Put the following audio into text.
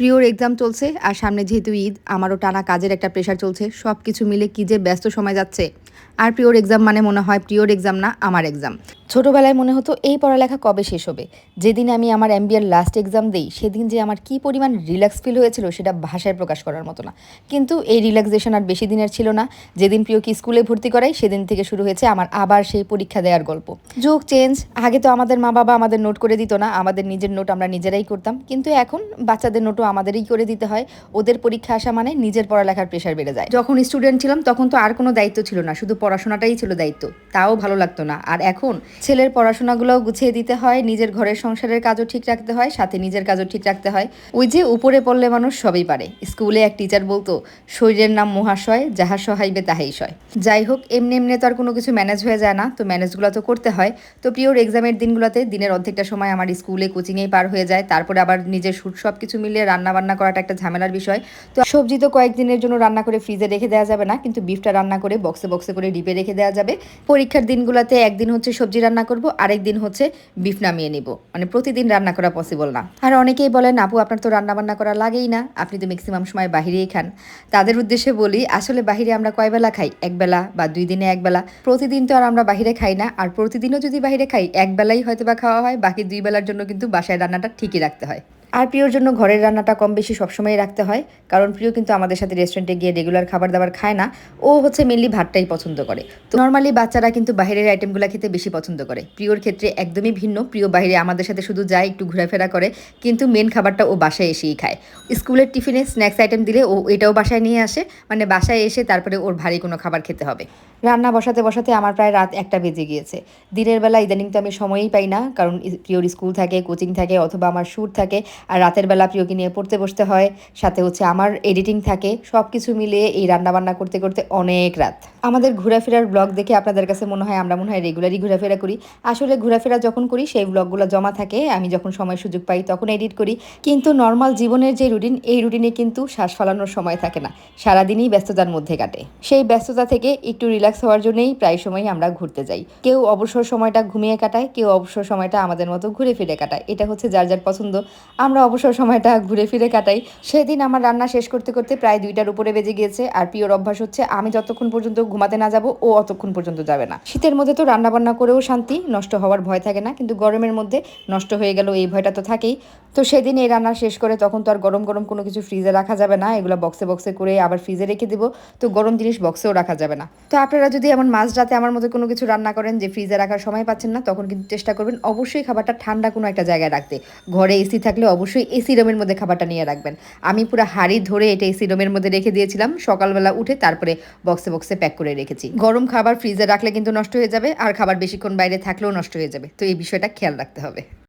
প্রিয়র exam চলছে আর সামনে যেহেতু ঈদ, আমারও টানা কাজের একটা প্রেশার চলছে। সব কিছু মিলে কি যে ব্যস্ত সময় যাচ্ছে। আর প্রিয়র এক্সাম মানে মনে হয় প্রিয়র এক্সাম না, আমার এক্সাম ছোটোবেলায় মনে হতো এই পড়ালেখা কবে শেষ হবে? যেদিন আমি আমার এমবিএর লাস্ট এক্সাম দিই, সেদিন যে আমার কি পরিমাণ রিল্যাক্স ফিল হয়েছিল সেটা ভাষায় প্রকাশ করার মতো না। কিন্তু এই রিল্যাক্সেশন আর বেশি দিনের ছিল না। যেদিন প্রিয়কে স্কুলে ভর্তি করাই, সেদিন থেকে শুরু হয়েছে আমার আবার সেই পরীক্ষা দেওয়ার গল্প। যুগ চেঞ্জ আগে তো আমাদের মা বাবা আমাদের নোট করে দিত না, আমাদের নিজের নোট আমরা নিজেরাই করতাম। কিন্তু এখন বাচ্চাদের নোটও আমাদেরই করে দিতে হয়। ওদের পরীক্ষা আসা মানে নিজের পড়ালেখার প্রেশার বেড়ে যায়। যখন স্টুডেন্ট ছিলাম, তখন তো আর কোনো দায়িত্ব ছিল না, শুধু পড়াশোনাটাই ছিল দায়িত্ব। তাও ভালো লাগতো না। আর এখন ছেলের পড়াশোনাগুলোও গুছিয়ে দিতে হয়, নিজের ঘরের সংসারের কাজও ঠিক রাখতে হয়, সাথে নিজের কাজও ঠিক রাখতে হয়। ওই যে উপরে পড়লে মানুষ সবই পারে। স্কুলে এক টিচার বলতো, শরীরের নাম মহাশয়, যাহা সহাইবে তাহাই সয়। যাই হোক, এমনি এমনি তো আর কোনো কিছু ম্যানেজ হয়ে যায় না। তো ম্যানেজগুলো তো করতে হয়। তো প্রিয়র এক্সামের দিনগুলোতে দিনের অর্ধেকটা সময় আমার স্কুলে কোচিংয়েই পার হয়ে যায়। তারপরে আবার নিজের শুট সব কিছু মিলিয়ে রান্না বান্না করাটা একটা ঝামেলার বিষয়। তো সবজি তো কয়েকদিনের জন্য রান্না করে ফ্রিজে রেখে দেওয়া যাবে না। কিন্তু বিফটা রান্না করে বক্সে বক্সে করে ডিপে রেখে দেওয়া যাবে। পরীক্ষার দিনগুলোতে একদিন হচ্ছে সবজি রান্না করব, আরেক দিন হচ্ছে বিফ নামিয়ে নিব। মানে প্রতিদিন রান্না করা পসিবল না। আর অনেকেই বলেন, আপু, আপনার তো রান্না বান্না করা লাগেই না। আপনি তো ম্যাক্সিমাম সময় বাহিরেই খান। তাদের উদ্দেশ্যে বলি, আসলে বাহিরে আমরা কয় বেলা খাই? এক বেলা বা দুই দিনে এক বেলা। প্রতিদিন তো আর আমরা বাহিরে খাই না। আর প্রতিদিনও যদি বাহিরে খাই, এক বেলাই হয়তো বা খাওয়া হয়। বাকি দুই বেলার জন্য কিন্তু বাসায় রান্নাটা ঠিকই রাখতে হয়। আর প্রিয়র জন্য ঘরের রান্নাটা কম বেশি সবসময় রাখতে হয়, কারণ প্রিয় কিন্তু আমাদের সাথে রেস্টুরেন্টে গিয়ে রেগুলার খাবার দাবার খায় না। ও হচ্ছে মেনলি ভাতটাই পছন্দ করে। তো নর্মালি বাচ্চারা কিন্তু বাইরের আইটেমগুলো খেতে বেশি পছন্দ করে। প্রিয়র ক্ষেত্রে একদমই ভিন্ন। প্রিয় বাইরে আমাদের সাথে শুধু যায়, একটু ঘোরাফেরা করে, কিন্তু মেন খাবারটা ও বাসায় এসেই খায়। স্কুলের টিফিনে স্ন্যাক্স আইটেম দিলে ও এটাও বাসায় নিয়ে আসে। মানে বাসায় এসে তারপরে ওর ভারী কোনো খাবার খেতে হবে। রান্না বসাতে বসাতে আমার প্রায় রাত একটা বেজে গিয়েছে। দিনের বেলা ইদানিং তো আমি সময়ই পাই না, কারণ প্রিয়র স্কুল থাকে কোচিং থাকে, অথবা আমার শ্যুট থাকে। আর রাতের বেলা প্রিয়কে নিয়ে পড়তে বসতে হয়। সাথে হচ্ছে আমার এডিটিং থাকে। সব কিছু মিলিয়ে এই রান্নাবান্না করতে করতে অনেক রাত। আমাদের ঘোরাফেরার ব্লগ দেখে আপনাদের কাছে মনে হয় আমরা মনে হয় রেগুলারই ঘোরাফেরা করি। আসলে ঘোরাফেরা যখন করি, সেই ব্লগগুলো জমা থাকে। আমি যখন সময় সুযোগ পাই তখন এডিট করি। কিন্তু নর্মাল জীবনের যে রুটিন এই রুটিনে কিন্তু শ্বাস ফালানোর সময় থাকে না। সারাদিনই ব্যস্ততার মধ্যে কাটে। সেই ব্যস্ততা থেকে একটু রিল্যাক্স হওয়ার জন্যই প্রায় সময় আমরা ঘুরতে যাই। কেউ অবসর সময়টা ঘুমিয়ে কাটায়, কেউ অবসর সময়টা আমাদের মতো ঘুরে ফিরে কাটায়। এটা হচ্ছে যার যার পছন্দ। আমরা অবসর সময়টা ঘুরে ফিরে কাটাই। সেদিন আমার রান্না শেষ করতে করতে প্রায় দুইটার উপরে বেজে গিয়েছে। আর প্রিয়র অভ্যাস হচ্ছে, আমি যতক্ষণ পর্যন্ত ঘুমাতে না যাব, ও অতক্ষণ পর্যন্ত যাবে না। শীতের মধ্যে তো রান্না বান্না করেও শান্তি, নষ্ট হওয়ার ভয় থাকে না। কিন্তু গরমের মধ্যে নষ্ট হয়ে গেল এই ভয়টা তো থাকেই। তো সেদিন এই রান্না শেষ করে তখন তো আর গরম গরম কোনো কিছু ফ্রিজে রাখা যাবে না। এগুলো বক্সে বক্সে করে আবার ফ্রিজে রেখে দেবো। তো গরম জিনিস বক্সেও রাখা যাবে না। তো আপনারা যদি এমন মাঝ রাতে আমার মধ্যে কোনো কিছু রান্না করেন যে ফ্রিজে রাখার সময় পাচ্ছেন না, তখন কিন্তু চেষ্টা করবেন অবশ্যই খাবারটা ঠান্ডা কোনো একটা জায়গায় রাখতে। ঘরে এসি থাকলে অবশ্যই এসি রুমের মধ্যে খাবারটা নিয়ে রাখবেন। আমি পুরো হাড়ি ধরে এটা এসি রুমের মধ্যে রেখে দিয়েছিলাম। সকালবেলা উঠে তারপরে বক্সে বক্সে প্যাক করে রেখেছি। গরম খাবার ফ্রিজে রাখলে কিন্তু নষ্ট হয়ে যাবে, আর খাবার বেশিক্ষণ বাইরে থাকলেও নষ্ট হয়ে যাবে। তো এই বিষয়টা খেয়াল রাখতে হবে।